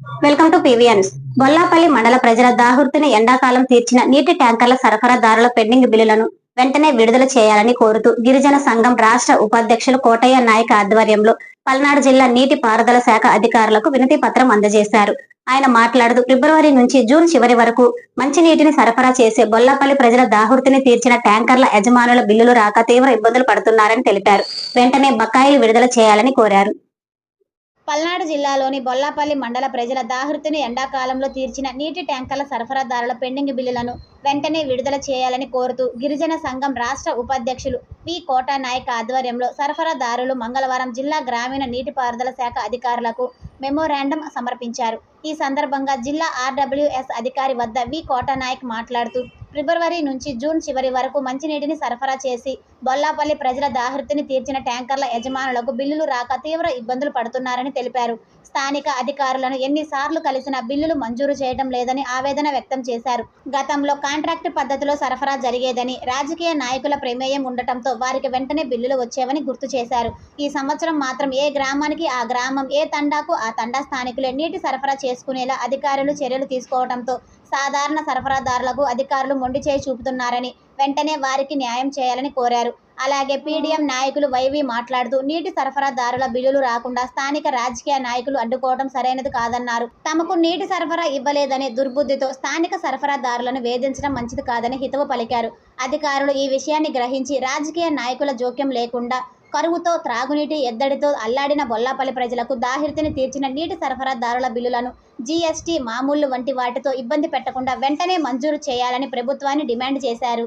Welcome to PVNS Bollapalli మండల ప్రజల దాహుర్తిని ఎండాకాలం తీర్చిన నీటి ట్యాంకర్ల సరఫరాదారుల పెండింగ్ బిల్లులను వెంటనే విడుదల చేయాలని కోరుతూ గిరిజన సంఘం రాష్ట్ర ఉపాధ్యక్షులు కోటయ్య నాయక్ ఆధ్వర్యంలో పల్నాడు జిల్లా నీటి పారుదల శాఖ అధికారులకు వినతి పత్రం అందజేశారు. ఆయన మాట్లాడుతూ ఫిబ్రవరి నుంచి జూన్ చివరి వరకు మంచినీటిని సరఫరా చేసే బొల్లాపల్లి ప్రజల దాహుర్తిని తీర్చిన ట్యాంకర్ల యజమానుల బిల్లులు రాక తీవ్ర ఇబ్బందులు పడుతున్నారని తెలిపారు. వెంటనే బకాయిలు విడుదల చేయాలని కోరారు. పల్నాడు జిల్లాలోని బొల్లాపల్లి మండల ప్రజల దాహృతిని ఎండాకాలంలో తీర్చిన నీటి ట్యాంకర్ల సరఫరాదారుల పెండింగ్ బిల్లులను వెంటనే విడుదల చేయాలని కోరుతూ గిరిజన సంఘం రాష్ట్ర ఉపాధ్యక్షులు వి కోటా నాయక్ ఆధ్వర్యంలో సరఫరాదారులు మంగళవారం జిల్లా గ్రామీణ నీటిపారుదల శాఖ అధికారులకు మెమోరాండం సమర్పించారు. ఈ సందర్భంగా జిల్లా ఆర్డబ్ల్యూఎస్ అధికారి వద్ద వి. కోటా నాయక్ మాట్లాడుతూ ఫిబ్రవరి నుంచి జూన్ చివరి వరకు మంచినీటిని సరఫరా చేసి బొల్లాపల్లి ప్రజల దాహృతిని తీర్చిన ట్యాంకర్ల యజమానులకు బిల్లులు రాక తీవ్ర ఇబ్బందులు పడుతున్నారని తెలిపారు. స్థానిక అధికారులను ఎన్నిసార్లు కలిసినా బిల్లులు మంజూరు చేయడం లేదని ఆవేదన వ్యక్తం చేశారు. గతంలో కాంట్రాక్ట్ పద్ధతిలో సరఫరా జరిగేదని రాజకీయ నాయకుల ప్రమేయం ఉండటంతో వారికి వెంటనే బిల్లులు వచ్చేవని గుర్తు చేశారు. ఈ సంవత్సరం మాత్రం ఏ గ్రామానికి ఆ గ్రామం ఏ తండాకు ఆ తండా స్థానికులే నీటి సరఫరా చేసుకునేలా అధికారులు చర్యలు తీసుకోవడంతో సాధారణ సరఫరాదారులకు అధికారులు మొండి చేయి చూపుతున్నారని వెంటనే వారికి న్యాయం చేయాలని కోరారు. అలాగే పీడీఎం నాయకులు వైవి మాట్లాడుతూ నీటి సరఫరాదారుల బిల్లులు రాకుండా స్థానిక రాజకీయ నాయకులు అడ్డుకోవడం సరైనది కాదన్నారు. తమకు నీటి సరఫరా ఇవ్వలేదనే దుర్బుద్ధితో స్థానిక సరఫరాదారులను వేధించడం మంచిది కాదని హితవు పలికారు. అధికారులు ఈ విషయాన్ని గ్రహించి రాజకీయ నాయకుల జోక్యం లేకుండా కరువుతో త్రాగునీటి ఎద్దడితో అల్లాడిన బొల్లాపల్లి ప్రజలకు దాహిర్తిని తీర్చిన నీటి సరఫరాదారుల బిల్లులను జీఎస్టీ మామూళ్ళు వంటి వాటితో ఇబ్బంది పెట్టకుండా వెంటనే మంజూరు చేయాలని ప్రభుత్వాన్ని డిమాండ్ చేశారు.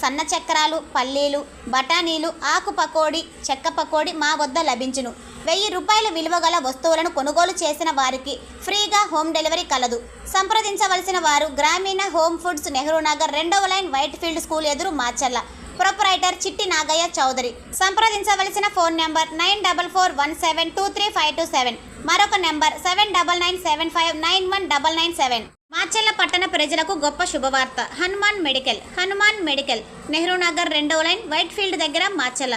సన్న చక్రాలు పల్లీలు బఠానీలు ఆకు పకోడీ చెక్క పకోడీ మా వద్ద లభించును. వెయ్యి రూపాయల విలువ గల వస్తువులను కొనుగోలు చేసిన వారికి ఫ్రీగా హోమ్ డెలివరీ కలదు. సంప్రదించవలసిన వారు గ్రామీణ హోమ్ ఫుడ్స్ నెహ్రూ నగర్ రెండవ లైన్ వైట్ ఫీల్డ్ స్కూల్ ఎదురు మాచర్ల. ప్రొపరైటర్ చిట్టి నాగయ్య చౌదరి సంప్రదించవలసిన phone number nine double four one seven two three five two seven మరొక number seven double nine seven five nine one double nine seven Macherla పట్టణ ప్రజలకు గొప్ప శుభవార్త. Hanuman medical Hanuman medical. Nehru Nagar రెండో line white field దగ్గర మాచెల్ల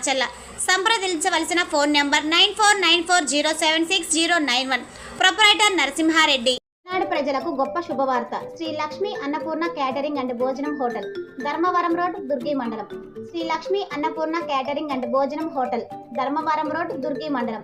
మార్చల్ల. సంప్రదించవలసిన phone number nine four nine four zero seven six zero nine one. Proprietor Narasimha Reddy. నాడు ప్రజలకు గొప్ప శుభవార్త. శ్రీ లక్ష్మి అన్నపూర్ణ క్యాటరింగ్ అండ్ భోజనం హోటల్ ధర్మవరం రోడ్ దుర్గి మండలం. శ్రీ లక్ష్మి అన్నపూర్ణ క్యాటరింగ్ అండ్ భోజనం హోటల్ ధర్మవరం రోడ్ దుర్గి మండలం.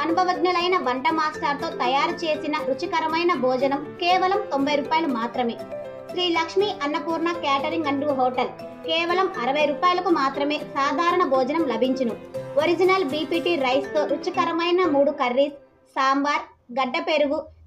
అనుభవజ్ఞులైన వంట మాస్టర్తో తయారు చేసిన రుచికరమైన భోజనం కేవలం తొంభై రూపాయలు మాత్రమే. Shri Lakshmi Annapurna catering and hotel కేవలం అరవై రూపాయలకు మాత్రమే సాధారణ భోజనం లభించును. ఒరిజినల్ బీపీటీ రైస్తో రుచికరమైన మూడు కర్రీస్ సాంబార్ గడ్డ పెరుగు